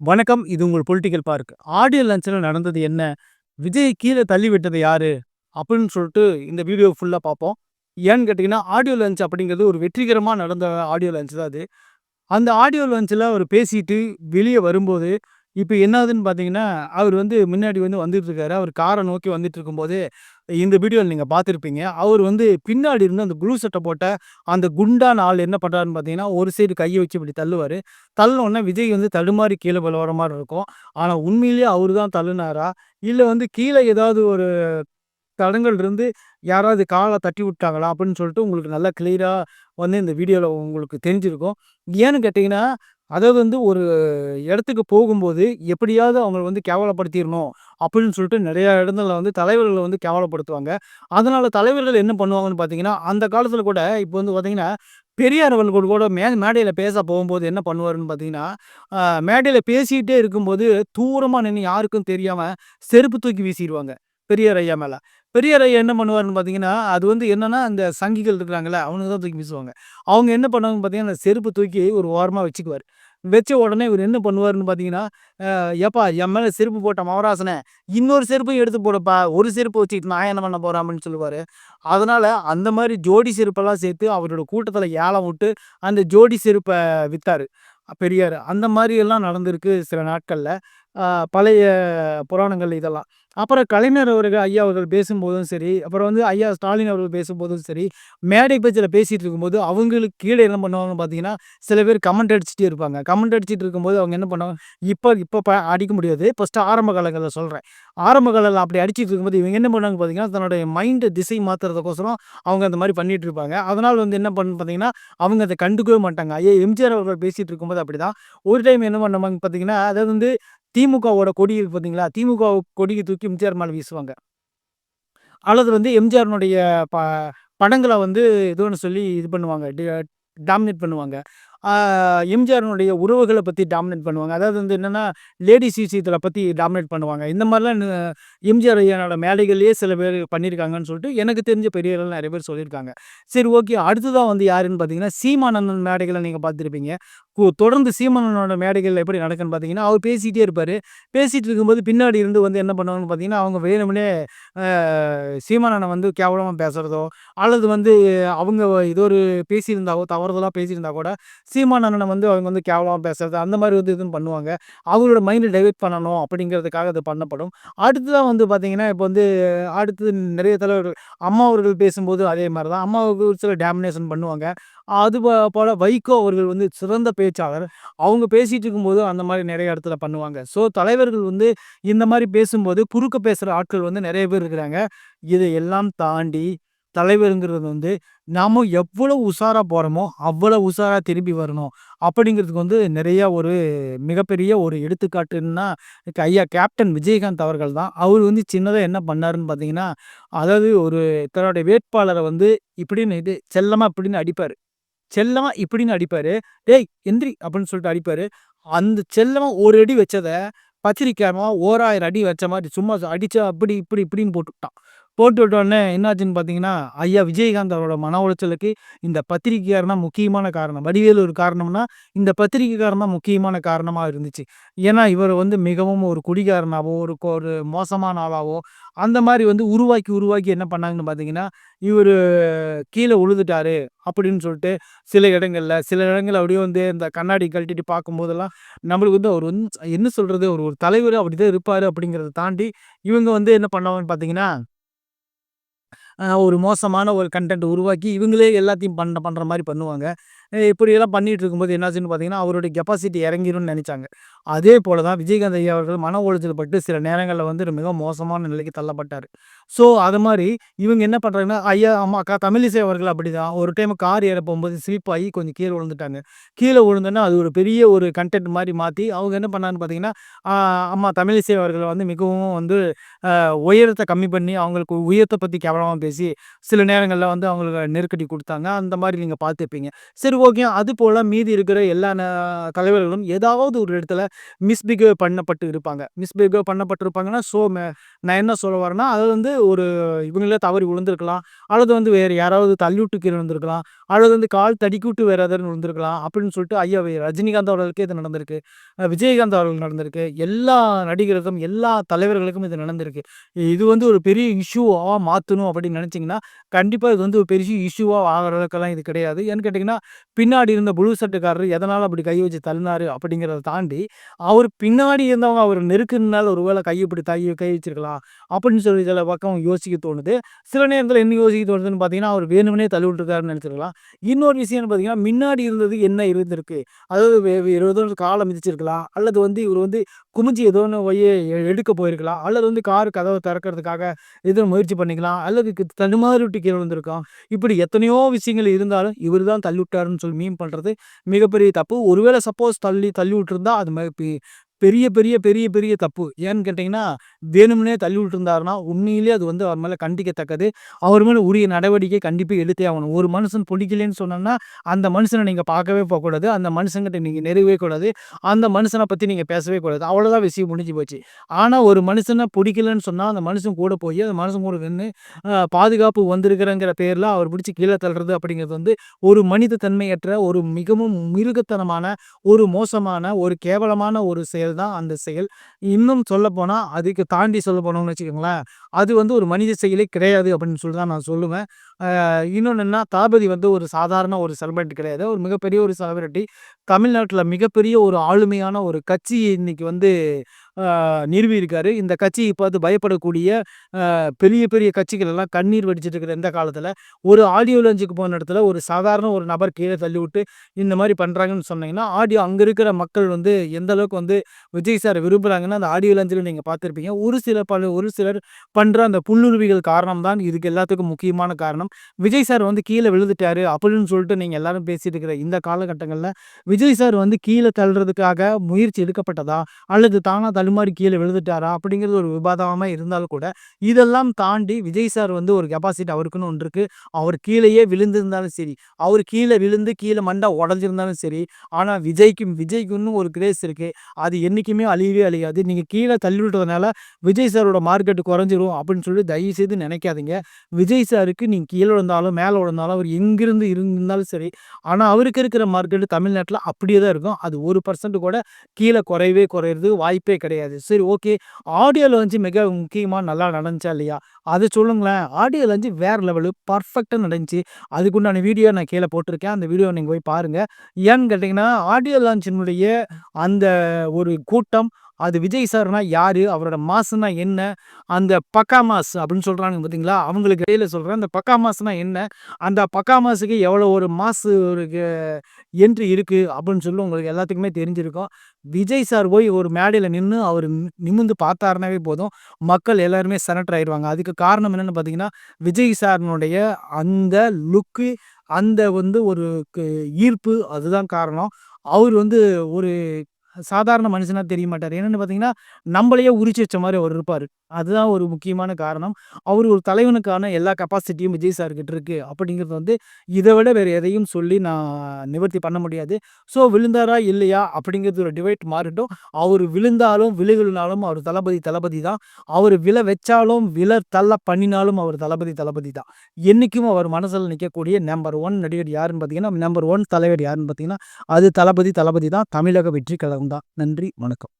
வணக்கம். இது உங்கள் பொலிட்டிக்கல் பார்க். ஆடியோ லஞ்சில் நடந்தது என்ன? விஜய் கீழே தள்ளி விட்டது யாரு? அப்படின்னு சொல்லிட்டு இந்த வீடியோ ஃபுல்லா பார்ப்போம். ஏன்னு கேட்டிங்கன்னா ஆடியோ லஞ்ச் அப்படிங்கிறது ஒரு வெற்றிகரமா நடந்த ஆடியோ லஞ்ச் தான் அது. அந்த ஆடியோ லஞ்சில் அவர் பேசிட்டு வெளியே வரும்போது, இப்ப என்ன பார்த்தீங்கன்னா, அவர் வந்து முன்னாடி வந்து வந்துட்டுருக்காரு அவர் கார நோக்கி வந்துட்டு இருக்கும்போது, இந்த வீடியோல நீங்க பார்த்துருப்பீங்க அவர் வந்து பின்னாடி இருந்து அந்த ப்ளூ சட்டை போட்ட அந்த குண்டான ஆள் என்ன பண்றாருன்னு பார்த்தீங்கன்னா, ஒரு சைடு கைய வச்சு இப்படி தள்ளுவாரு. தள்ளுனோனே விஜய் வந்து தடுமாறி கீழ விழுவுற மாரி இருக்கும். ஆனா உண்மையிலேயே அவரு தான் தள்ளுனாரா? இல்ல வந்து கீழ ஏதாவது ஒரு தடங்கல் இருந்து யாராவது கால தட்டி விட்டாங்களா? அப்படின்னு சொல்லிட்டு உங்களுக்கு நல்லா கிளியரா வந்து இந்த வீடியோல உங்களுக்கு தெரிஞ்சிருக்கும். ஏன்னு கேட்டீங்கன்னா, அதை வந்து ஒரு இடத்துக்கு போகும்போது எப்படியாவது அவங்கள வந்து கேவலப்படுத்திடணும் அப்படின்னு சொல்லிட்டு நிறையா இடங்கள்ல வந்து தலைவர்களை வந்து கேவலப்படுத்துவாங்க. அதனால் தலைவர்கள் என்ன பண்ணுவாங்கன்னு பார்த்தீங்கன்னா, அந்த காலத்தில் கூட இப்போ வந்து பார்த்தீங்கன்னா, பெரியார் அவர்கள் கூட மே மேடையில் பேச போகும்போது என்ன பண்ணுவாருன்னு பார்த்தீங்கன்னா, மேடையில் பேசிக்கிட்டே இருக்கும்போது தூரமாக நின்று யாருக்கும் தெரியாமல் செருப்பு தூக்கி வீசிடுவாங்க பெரியார் ஐயா மேலே. பெரியார் ஐயா என்ன பண்ணுவாருன்னு பார்த்தீங்கன்னா, அது வந்து என்னன்னா, அந்த சங்கிகள் இருக்கிறாங்களே அவனுக்கு தான் தூக்கி வீசுவாங்க. அவங்க என்ன பண்ணுவாங்கன்னு பார்த்தீங்கன்னா, அந்த செருப்பு தூக்கி ஒரு ஓரமாக வச்சுக்குவார். வச்ச உடனே இவர் என்ன பண்ணுவாருன்னு பார்த்தீங்கன்னா, ஏப்பா என் மேலே செருப்பு போட்ட மவராசனே, இன்னொரு செருப்பையும் எடுத்து போடுப்பா. ஒரு செருப்பு வச்சுக்கிட்டு நான் என்ன பண்ண போகிறேன் அப்படின்னு சொல்லுவார். அதனால் அந்த மாதிரி ஜோடி செருப்பெல்லாம் சேர்த்து அவரோட கூட்டத்தில் ஏலம் விட்டு, அந்த ஜோடி செருப்பை விற்றாரு பெரியார். அந்த மாதிரி எல்லாம் நடந்திருக்கு சில நாட்களில். பழைய புராணங்கள் இதெல்லாம். அப்புறம் கலைஞர் அவர்கள் ஐயா அவர்கள் பேசும்போதும் சரி, அப்புறம் வந்து ஐயா ஸ்டாலின் அவர்கள் பேசும்போதும் சரி, மேடை பேச்சில் பேசிகிட்டு இருக்கும்போது, அவங்களுக்கு கீழே என்ன பண்ணுவாங்கன்னு பார்த்தீங்கன்னா, சில பேர் கமெண்ட் அடிச்சுட்டே இருப்பாங்க. கமெண்ட் அடிச்சுட்டு இருக்கும்போது அவங்க என்ன பண்ணுவாங்க, இப்போ இப்போ ப அடிக்க முடியாது. ஃபஸ்ட்டு ஆரம்ப காலங்களில் சொல்கிறேன் ஆரம்ப காலங்களில் அப்படி அடிச்சுட்டு இருக்கும்போது, இவங்க என்ன பண்ணுவாங்க பார்த்தீங்கன்னா, தன்னுடைய மைண்ட திசை மாத்துறதுக்கோசரம் அவங்க அந்த மாதிரி பண்ணிகிட்டு இருப்பாங்க. அதனால் வந்து என்ன பண்ணு பார்த்தீங்கன்னா, அவங்க அதை கண்டுக்கவே மாட்டாங்க. ஐயா எம்ஜிஆர் அவர்கள் பேசிகிட்டு இருக்கும்போது அப்படி தான் ஒரு டைம் என்ன பண்ணுவாங்க பார்த்தீங்கன்னா, அதாவது வந்து திமுகவோட கொடி இருக்கு பார்த்தீங்களா? திமுக கொடியை தூக்கி எம்ஜிஆர் மேலே வீசுவாங்க. அல்லது வந்து எம்ஜிஆரினுடைய ப படங்களை வந்து இதுன்னு சொல்லி இது பண்ணுவாங்க. டாமினேட் பண்ணுவாங்க. எம்ஜிஆர்னுடைய உறவுகளை பற்றி டாமினேட் பண்ணுவாங்க. அதாவது வந்து என்னென்னா லேடிஸ் விஷயத்தில் பற்றி டாமினேட் பண்ணுவாங்க. இந்த மாதிரிலாம் எம்ஜிஆர் ஐயனோட மேடைகள்லயே சில பேர் பண்ணியிருக்காங்கன்னு சொல்லிட்டு எனக்கு தெரிஞ்ச பெரியவர்கள் நிறைய பேர் சொல்லியிருக்காங்க. சரி ஓகே. அடுத்ததாக வந்து யாருன்னு பார்த்தீங்கன்னா, சீமானந்தன் மேடைகளை நீங்கள் பார்த்துருப்பீங்க கு தொடர்ந்து சீமானனோட மேடைகள் எப்படி நடக்குன்னு பார்த்தீங்கன்னா, அவர் பேசிகிட்டே இருப்பார் பேசிகிட்டு இருக்கும்போது பின்னாடி இருந்து வந்து என்ன பண்ணுவாங்கன்னு பார்த்தீங்கன்னா, அவங்க வேணும்னே சீமானனை வந்து கேவலமாக பேசுகிறதோ அல்லது வந்து அவங்க ஏதோ ஒரு பேசியிருந்தாவோ, தவறுதலாக பேசியிருந்தா கூட, சீமான் அண்ணனை வந்து அவங்க வந்து கேவலமாக பேசுறது, அந்த மாதிரி வந்து இதுவும் பண்ணுவாங்க. அவங்களோட மைண்டை டைவெர்ட் பண்ணணும் அப்படிங்கிறதுக்காக அது பண்ணப்படும். அடுத்ததா வந்து பார்த்தீங்கன்னா, இப்போ வந்து அடுத்தது நிறைய தலைவர்கள் அம்மா அவர்கள் பேசும்போது அதே மாதிரி தான். அம்மா அவர்கள் ஒரு சில டேமினேஷன் பண்ணுவாங்க. அது போல் வைகோ அவர்கள் வந்து சிறந்த பேச்சாளர். அவங்க பேசிகிட்டு இருக்கும்போது அந்த மாதிரி நிறைய இடத்துல பண்ணுவாங்க. ஸோ தலைவர்கள் வந்து இந்த மாதிரி பேசும்போது குறுக்க பேசுகிற ஆட்கள் வந்து நிறைய பேர் இருக்கிறாங்க. இதை எல்லாம் தாண்டி தலைவருங்கிறது வந்து நாம் எவ்வளோ உஷாராக போகிறோமோ அவ்வளோ உஷாராக திரும்பி வரணும். அப்படிங்கிறதுக்கு வந்து நிறையா ஒரு மிகப்பெரிய ஒரு எடுத்துக்காட்டுன்னா, ஐயா கேப்டன் விஜயகாந்த் அவர்கள் தான். அவர் வந்து சின்னதாக என்ன பண்ணாருன்னு பார்த்தீங்கன்னா, அதாவது ஒரு தன்னுடைய வேட்பாளரை வந்து இப்படின்னு இது செல்லமாக இப்படின்னு அடிப்பார் செல்லமாக இப்படின்னு அடிப்பார் "டேய் எந்திரி" அப்படின்னு சொல்லிட்டு அடிப்பார் அந்த செல்லமாக ஒரு அடி வச்சதை பத்திரிக்கையாரன் ஓராயிரம் அடி வச்ச மாதிரி சும்மா அடிச்சா அப்படி, இப்படி, இப்படின்னு போட்டுவிட்டான். போட்டு விட்டோடனே என்னாச்சுன்னு பார்த்தீங்கன்னா, ஐயா விஜயகாந்த் அவரோட மன உளைச்சலுக்கு இந்த பத்திரிக்கையாரன் தான் முக்கியமான காரணம். வடிவேலு ஒரு காரணம்னா, இந்த பத்திரிக்கைக்காரன் தான் முக்கியமான காரணமாக இருந்துச்சு. ஏன்னா, இவர் வந்து மிகவும் ஒரு குடிகாரனாவோ, ஒரு ஒரு மோசமான ஆளாவோ, அந்த மாதிரி வந்து உருவாக்கி, உருவாக்கி என்ன பண்ணாங்கன்னு பார்த்தீங்கன்னா, இவர் கீழே உழுதுட்டாரு அப்படின்னு சொல்லிட்டு சில இடங்களில் சில இடங்களில் அப்படியே வந்து இந்த கண்ணாடி கழட்டிட்டு பார்க்கும்போதெல்லாம், நம்மளுக்கு வந்து அவர் வந்து என்ன சொல்கிறது ஒரு ஒரு தலைவர் அப்படி தான் இருப்பார் அப்படிங்கிறத தாண்டி, இவங்க வந்து என்ன பண்ணுவாங்கன்னு பார்த்தீங்கன்னா ஒரு மோசமான ஒரு கன்டென்ட் உருவாக்கி, இவங்களே எல்லாத்தையும் பண்ண பண்ணுற மாதிரி பண்ணுவாங்க. இப்படியெல்லாம் பண்ணிகிட்டு இருக்கும்போது என்னாச்சுன்னு பார்த்தீங்கன்னா, அவருடைய கெப்பாசிட்டி இறங்கிரும்னு நினச்சாங்க அதே போல் தான் விஜயகாந்த் ஐயா அவர்கள் மன உளைச்சல் பட்டு சில நேரங்களில் வந்து மிக மோசமான நிலைக்கு தள்ளப்பட்டார் ஸோ, அது மாதிரி இவங்க என்ன பண்ணுறாங்கன்னா ஐயா அம்மா அக்கா தமிழிசை அவர்கள் அப்படி தான் ஒரு டைம் கார் ஏற போகும்போது ஸ்லிப் ஆகி கொஞ்சம் கீழே விழுந்துட்டாங்க. கீழே விழுந்தோன்னா அது ஒரு பெரிய ஒரு கன்டென்ட் மாதிரி மாற்றி அவங்க என்ன பண்ணான்னு பார்த்தீங்கன்னா, அம்மா தமிழிசை அவர்கள் வந்து மிகவும் வந்து உயரத்தை கம்மி பண்ணி, அவங்களுக்கு உயரத்தை பற்றி கேவலமாக பேசி, சில நேரங்களில் வந்து அவங்களுக்கு நெருக்கடி கொடுத்தாங்க அந்த மாதிரி நீங்கள் பார்த்துருப்பீங்க. சரி ஓகே. அது போல் மீதி இருக்கிற எல்லா ந தலைவர்களும் ஏதாவது ஒரு இடத்துல மிஸ்பிகேவ் பண்ணப்பட்டு இருப்பாங்க. மிஸ்பிஹேவ் பண்ணப்பட்டிருப்பாங்கன்னா, ஸோ நான் என்ன சொல்ல வரேன்னா, அது வந்து ஒரு இவங்களே தவறி விழுந்திருக்கலாம். அல்லது வந்து வேறு யாராவது தள்ளிவிட்டு கீழ விழுந்திருக்கலாம். அல்லது வந்து கால் தடுக்கிவிட்டு வேறு யாராவது விழுந்திருக்கலாம். அப்படின்னு சொல்லிட்டு ஐயா ரஜினிகாந்த் அவர்களுக்கே இது நடந்திருக்கு. விஜயகாந்த் அவர்களுக்கு நடந்திருக்கு. எல்லா நடிகர்களுக்கும், எல்லா தலைவர்களுக்கும் இது நடந்திருக்கு. இது வந்து ஒரு பெரிய இஷ்யூவாக மாற்றணும் அப்படின்னு நினச்சிங்கன்னா கண்டிப்பாக இது வந்து ஒரு பெரிய இஷ்யூவாக ஆகிறதுக்கெல்லாம் இது கிடையாது. ஏன்னு கேட்டிங்கன்னா பின்னாடி இருந்த புழு சட்டைக்காரர் எதனால் அப்படி கை வச்சு தள்ளினார் அப்படிங்கிறத தாண்டி, அவர் பின்னாடி இருந்தவங்க அவர் நெருக்கினால ஒரு வேளை கை இப்படி கை கை வச்சிருக்கலாம். அப்படின்னு சொல்லி சில பக்கம் யோசிக்க தோணுது. சில நேரத்தில் என்ன யோசிக்க தோணுதுன்னு பார்த்தீங்கன்னா, அவர் வேணும்னே தள்ளி விட்டுருக்காருன்னு நினச்சிருக்கலாம் இன்னொரு விஷயம்னு பார்த்தீங்கன்னா, முன்னாடி இருந்தது என்ன இருந்திருக்கு? அதாவது வே வருஷம் காலம் மிதிச்சிருக்கலாம். அல்லது வந்து இவர் வந்து குமிஞ்சு ஏதோ ஒன்று போய் எடுக்க போயிருக்கலாம். அல்லது வந்து கார் கதவை திறக்கிறதுக்காக எதுவும் முயற்சி பண்ணிக்கலாம். அல்லது தடுமாறி விட்டு கீழே வந்திருக்கோம் இப்படி எத்தனையோ விஷயங்கள் இருந்தாலும், இவர் தான் தள்ளி விட்டாருன்னு சொல்லி மீன் பண்ணுறது மிகப்பெரிய தப்பு. ஒருவேளை சப்போஸ் தள்ளி தள்ளி விட்டுருந்தா அது பெரிய பெரிய பெரிய பெரிய தப்பு. ஏன்னு கேட்டிங்கன்னா வேணும்னே தள்ளி விட்டுருந்தாருன்னா, உண்மையிலே அது வந்து அவர் மேலே கண்டிக்கத்தக்கது. அவர் மேலே உரிய நடவடிக்கை கண்டிப்பாக எடுத்தே ஆகணும். ஒரு மனுஷன் பிடிக்கலன்னு சொன்னோம்னா, அந்த மனுஷனை நீங்கள் பார்க்கவே போகக்கூடாது அந்த மனுஷங்கிட்ட நீங்கள் நெருவே கூடாது. அந்த மனுஷனை பற்றி நீங்கள் பேசவே கூடாது. அவ்வளோதான் விஷயம் முடிஞ்சு போச்சு. ஆனால் ஒரு மனுஷனை பிடிக்கலன்னு சொன்னால் அந்த மனுஷன் கூட போய் அந்த மனுஷன் கூட நின்று பாதுகாப்பு வந்திருக்கிறேங்கிற பேரில் அவர் பிடிச்சி கீழே தள்ளுறது அப்படிங்கிறது வந்து, ஒரு மனித தன்மையற்ற, ஒரு மிகவும் மிருகத்தனமான, ஒரு மோசமான, ஒரு கேவலமான ஒரு செயல் தான் அந்த செயல். இன்னும் சொல்லப்போனால் அதுக்கு தாண்டி சொல்ல போனோம்னு வச்சுக்கோங்களேன், அது வந்து ஒரு மனித செயலே கிடையாது அப்படின்னு சொல்லி தான் நான் சொல்லுவேன். அ இன்னொன்னு தளபதி வந்து ஒரு சாதாரண ஒரு செலிபிரிட்டி கிடையாது. ஒரு மிகப்பெரிய ஒரு செலிபிரிட்டி. தமிழ்நாட்டில் மிகப்பெரிய ஒரு ஆளுமையான ஒரு கட்சி இன்னைக்கு வந்து நிறுவியிருக்காரு. இந்த கட்சி பார்த்து பயப்படக்கூடிய பெரிய பெரிய கட்சிகள் எல்லாம் கண்ணீர் வடிச்சிட்டு இருக்கிற இந்த காலத்தில் ஒரு ஆடியோ லஞ்சுக்கு போன இடத்துல ஒரு சாதாரண ஒரு நபர் கீழ தள்ளிவிட்டு இந்த மாதிரி பண்ணுறாங்கன்னு சொன்னீங்கன்னா, ஆடியோ அங்கே இருக்கிற மக்கள் வந்து எந்த அளவுக்கு வந்து விஜய் சார் விரும்புகிறாங்கன்னா அந்த ஆடியோ லஞ்சில் நீங்கள் பார்த்துருப்பீங்க ஒரு சில பல ஒரு சிலர் பண்ணுற அந்த புல்லுருவிகள் காரணம் தான் இதுக்கு எல்லாத்துக்கும் முக்கியமான காரணம். விஜய் சார் வந்து கீழே விழுந்துட்டாரு அப்படின்னு சொல்லிட்டு நீங்கள் எல்லாரும் பேசிட்டு இருக்கிற இந்த காலகட்டங்களில் விஜய் சார் வந்து கீழே தள்ளுறதுக்காக முயற்சி எடுக்கப்பட்டதா? அல்லது தானாக தள்ளி தடுமாறி கீழே விழுந்துட்டாரா? அப்படிங்கிறது ஒரு விவாதமாக இருந்தாலும் கூட, இதெல்லாம் தாண்டி விஜய் சார் வந்து ஒரு கெப்பாசிட்டி அவருக்குன்னு ஒன்று இருக்குது அவர் கீழேயே விழுந்திருந்தாலும் சரி, அவர் கீழே விழுந்து கீழே மண்ட உடஞ்சிருந்தாலும் சரி, ஆனால் விஜய்க்கும் விஜய்க்குன்னு ஒரு கிரேஸ் இருக்குது அது என்றைக்குமே அழியவே அழியாது. நீங்கள் கீழே தள்ளி விட்டதுனால, விஜய் சாரோட மார்க்கெட்டு குறைஞ்சிரும் அப்படின்னு சொல்லி தயவு செய்து நினைக்காதீங்க. விஜய் சாருக்கு நீங்கள் கீழே விழுந்தாலும், மேலே விழுந்தாலும், அவர் எங்கிருந்து இருந்தாலும் சரி, ஆனால் அவருக்கு இருக்கிற மார்க்கெட்டு தமிழ்நாட்டில் அப்படியே தான் இருக்கும். அது ஒரு பர்சன்ட் கூட கீழே குறையவே குறையிறது வாய்ப்பே கிடையாது. கிடையாது சரி ஓகே. ஆடியோ லஞ்சு மிக முக்கியமாக நல்லா நடந்துச்சா இல்லையா? அது சொல்லுங்களேன். ஆடியோ லஞ்சு வேற லெவலு பர்ஃபெக்டாக நடந்துச்சு. அதுக்குண்டான வீடியோ நான் கீழே போட்டிருக்கேன். அந்த வீடியோ நீங்கள் போய் பாருங்கள் ஏன்னு கேட்டிங்கன்னா ஆடியோ லான்ச்சினுடைய அந்த ஒரு கூட்டம், அது விஜய் சார்னா யார் அவரோட மாசுனா என்ன? அந்த பக்கா மாஸ் அப்படின்னு சொல்கிறாங்க பார்த்தீங்களா? அவங்களுக்கு இடையில சொல்கிறேன் அந்த பக்கா மாசுனா என்ன? அந்த பக்கா மாஸுக்கு எவ்வளோ ஒரு மாசு ஒரு என்ட்ரி இருக்குது அப்படின்னு சொல்லி உங்களுக்கு எல்லாத்துக்குமே தெரிஞ்சிருக்கும். விஜய் சார் போய் ஒரு மேடையில் நின்று அவர் நிமிர்ந்து பார்த்தாருனாவே போதும், மக்கள் எல்லாருமே சரண்டர் ஆயிடுவாங்க அதுக்கு காரணம் என்னென்னு பார்த்தீங்கன்னா, விஜய் சாரினுடைய அந்த லுக்கு, அந்த வந்து ஒரு ஈர்ப்பு அதுதான் காரணம். அவர் வந்து ஒரு சாதாரண மனுஷனாக தெரிய மாட்டார் என்னென்னு பார்த்தீங்கன்னா, நம்மளையே உரிச்சு வச்ச மாதிரி அவர் இருப்பார் அதுதான் ஒரு முக்கியமான காரணம். அவர் ஒரு தலைவனுக்கான எல்லா கெப்பாசிட்டியும் விஜய் சார் கிட்ட அப்படிங்கிறது வந்து, இதை விட வேறு எதையும் சொல்லி நான் நிவர்த்தி பண்ண முடியாது. ஸோ விழுந்தாரா? இல்லையா? அப்படிங்கிறது ஒரு டிவைட் மாறிட்டும் அவர் விழுந்தாலும், விழுகலனாலும் அவர் தளபதி தளபதி தான். அவர் விழ வச்சாலும், விழ தள்ள பண்ணினாலும் அவர் தளபதி தளபதி தான். என்றைக்கும் அவர் மனசில் நிற்கக்கூடிய நம்பர் ஒன் நடிகர் யாருன்னு பார்த்தீங்கன்னா, நம்பர் ஒன் தலைவர் யாருன்னு பார்த்தீங்கன்னா, அது தளபதி தளபதி தான். தமிழக வெற்றி கழகம் தான். நன்றி, வணக்கம்.